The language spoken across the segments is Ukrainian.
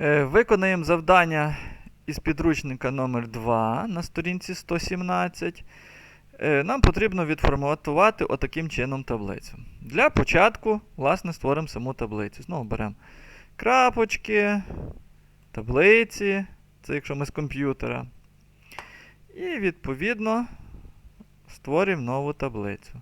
Е, Виконаємо завдання із підручника номер 2 на сторінці 117. Е, Нам потрібно відформатувати отаким чином таблицю. Для початку, власне, створимо саму таблицю. Знову беремо крапочки, таблиці, це якщо ми з комп'ютера. І відповідно створюємо нову таблицю.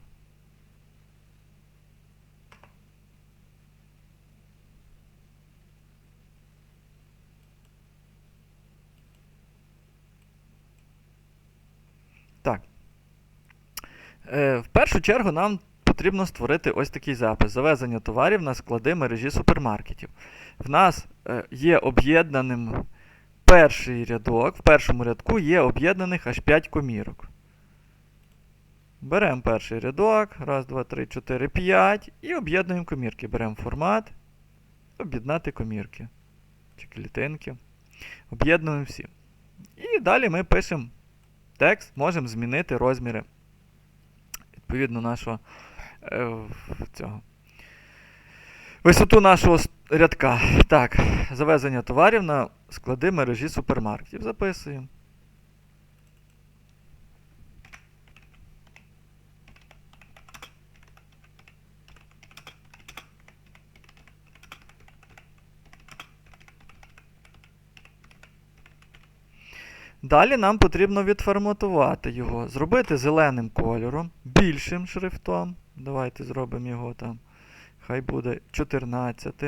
Так. Е, в першу чергу нам потрібно створити ось такий запис: завезення товарів на склади мережі супермаркетів. В нас е, є об'єднаним перший рядок, в першому рядку є об'єднаних аж 5 комірок. Беремо перший рядок, раз, два, три, чотири, п'ять, і об'єднуємо комірки. Беремо формат, об'єднати комірки чи клітинки. Об'єднуємо всі. І далі ми пишемо текст, можемо змінити розміри відповідно нашого е, цього. Висоту нашого рядка. Так, завезення товарів на склади мережі супермаркетів. Записуємо. Далі нам потрібно відформатувати його, зробити зеленим кольором, більшим шрифтом. Давайте зробимо його там. Хай буде 14.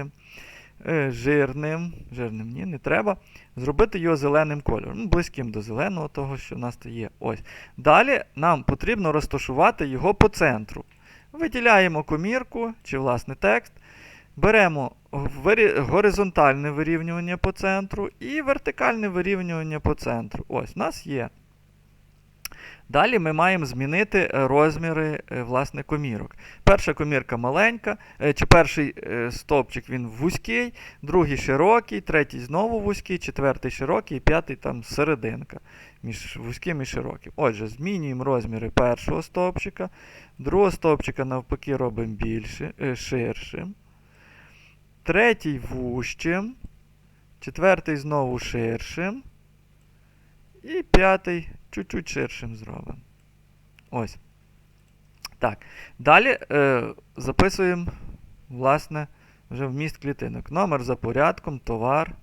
Е, Жирним. Жирним ні, не треба. Зробити його зеленим кольором. Ну, близьким до зеленого, того, що в нас то є. Ось. Далі нам потрібно розташувати його по центру. Виділяємо комірку чи, власне, текст. Беремо горизонтальне вирівнювання по центру і вертикальне вирівнювання по центру. Ось, у нас є. Далі ми маємо змінити е, розміри е, власне, комірок. Перша комірка маленька, е, чи перший стовпчик він вузький, другий широкий, третій знову вузький, четвертий широкий, п'ятий там серединка між вузьким і широким. Отже, змінюємо розміри першого стовпчика, другого стовпчика навпаки робимо більше, ширшим. Третій вущим, четвертий знову ширшим. І п'ятий чуть-чуть ширшим зробимо. Ось. Так. Далі е, записуємо, власне, вже вміст клітинок. Номер за порядком, товар.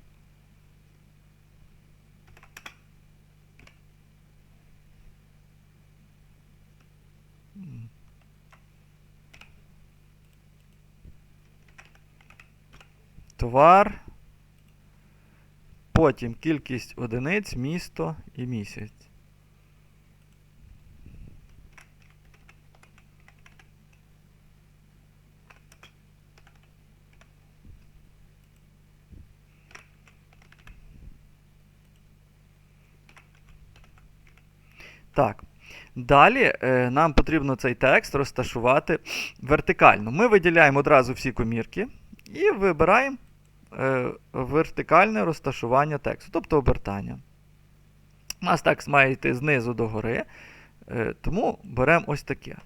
Товар. Потім кількість одиниць, місто і місяць. Так. Далі е, нам потрібно цей текст розташувати вертикально. Ми виділяємо одразу всі комірки і вибираємо вертикальне розташування тексту, тобто обертання. У нас текст має йти знизу до гори, е, тому беремо ось таке.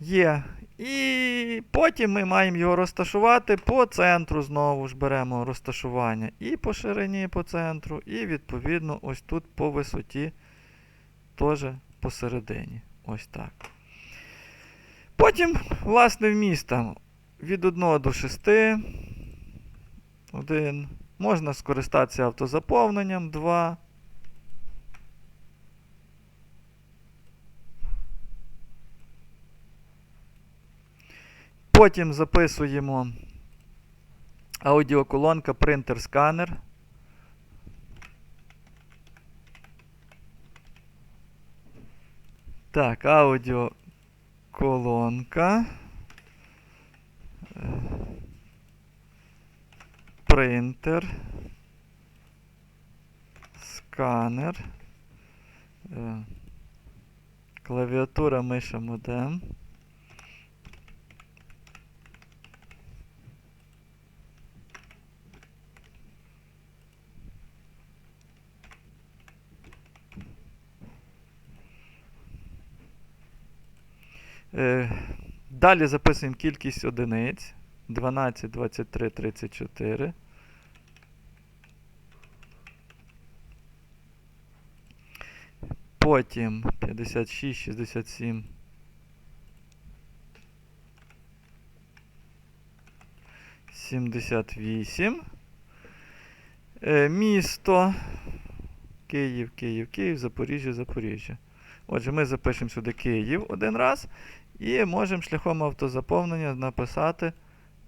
Є. І потім ми маємо його розташувати по центру, знову ж беремо розташування і по ширині по центру, і відповідно ось тут по висоті теж посередині. Ось так. Потім, власне, вміст там від 1 до 6. 1. Можна скористатися автозаповненням 2. Потім записуємо аудіоколонка, принтер, сканер. Так, аудіоколонка. Принтер. Сканер. е, Клавіатура миша модем. Е, Далі записуємо кількість одиниць. 12, 23, 34. Потім 56, 67. Сімдесят вісім. Е, місто. Київ, Київ, Київ, Запоріжжя, Запоріжжя. Отже, ми запишемо сюди Київ один раз. І можемо шляхом автозаповнення написати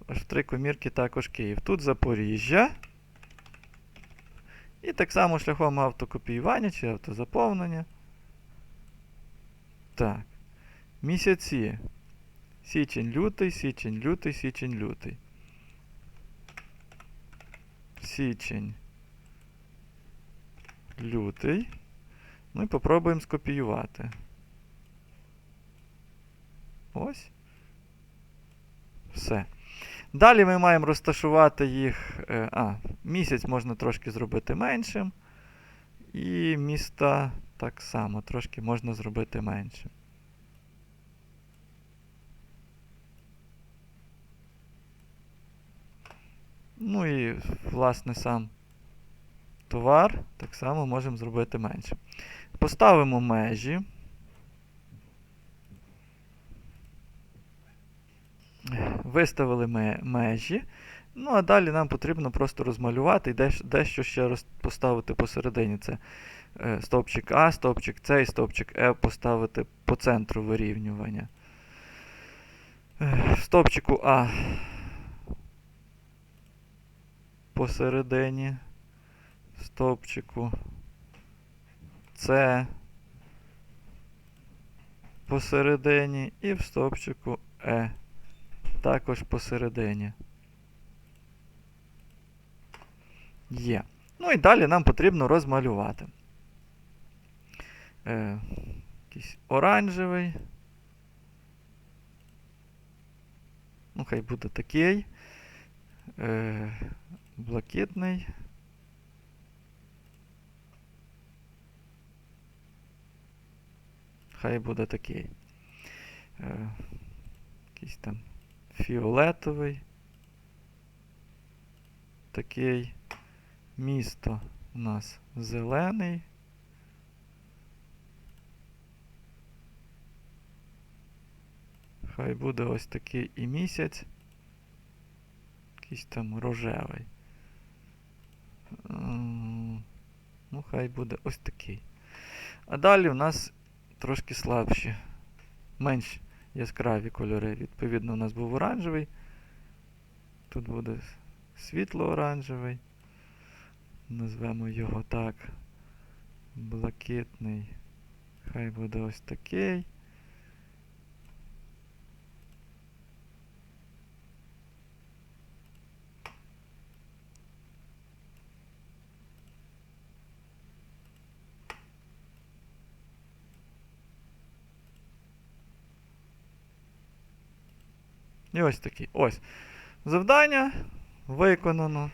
в три комірки також Київ. Тут Запоріжжя. І так само шляхом автокопіювання чи автозаповнення. Так. Місяці. Січень, лютий, січень, лютий, січень, лютий. Січень. Лютий. Ну і попробуємо скопіювати. Ось. Все. Далі ми маємо розташувати їх. е, А, місяць можна трошки зробити меншим. І міста так само трошки можна зробити меншим. Ну і, власне, сам товар так само можемо зробити меншим. Поставимо межі. Виставили ми межі. Ну, а далі нам потрібно просто розмалювати і деш- дещо ще поставити посередині. Це е, стовпчик А, стовпчик С і стовпчик Е поставити по центру вирівнювання. Е, В стовпчику А посередині. В стовпчику С посередині і в стовпчику Е також посередині. Є. Ну і далі нам потрібно розмалювати. Е, якийсь оранжевий. Ну, хай буде такий. Е, блакитний. Хай буде такий. Е, якийсь там фіолетовий. Такий. Місто у нас зелений. Хай буде ось такий і місяць. Якийсь там рожевий. Ну, хай буде ось такий. А далі у нас трошки слабші. Менш яскраві кольори. Відповідно, у нас був оранжевий. Тут буде світло-оранжевий. Назвемо його так. Блакитний. Хай буде ось такий. І ось такий. Ось. Завдання виконано.